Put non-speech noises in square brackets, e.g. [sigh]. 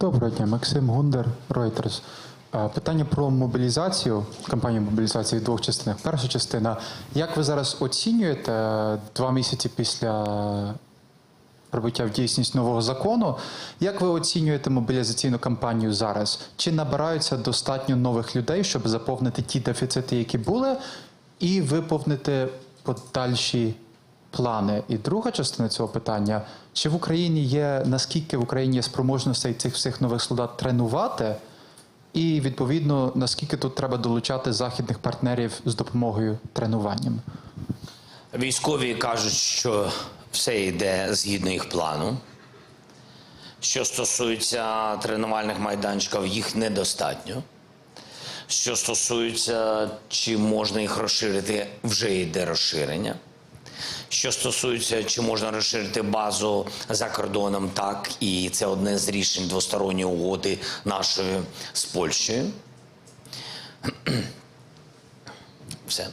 Доброго дня, Максим Гундер, Reuters. Е, Питання про мобілізацію, кампанію мобілізації в двох частинах. Перша частина. Як ви зараз оцінюєте е, два місяці після прибуття в дійсність нового закону? Як ви оцінюєте мобілізаційну кампанію зараз? Чи набираються достатньо нових людей, щоб заповнити ті дефіцити, які були, і виповнити подальші плани? І друга частина цього питання: чи в Україні є наскільки в Україні є спроможностей цих всіх нових солдат тренувати? І відповідно наскільки тут треба долучати західних партнерів з допомогою тренуванням? Військові кажуть, що все йде згідно їх плану. Що стосується тренувальних майданчиків, їх недостатньо. Що стосується, чи можна їх розширити, вже йде розширення. Що стосується, чи можна розширити базу за кордоном, так, і це одне з рішень двосторонньої угоди нашої з Польщею. [clears throat] Все.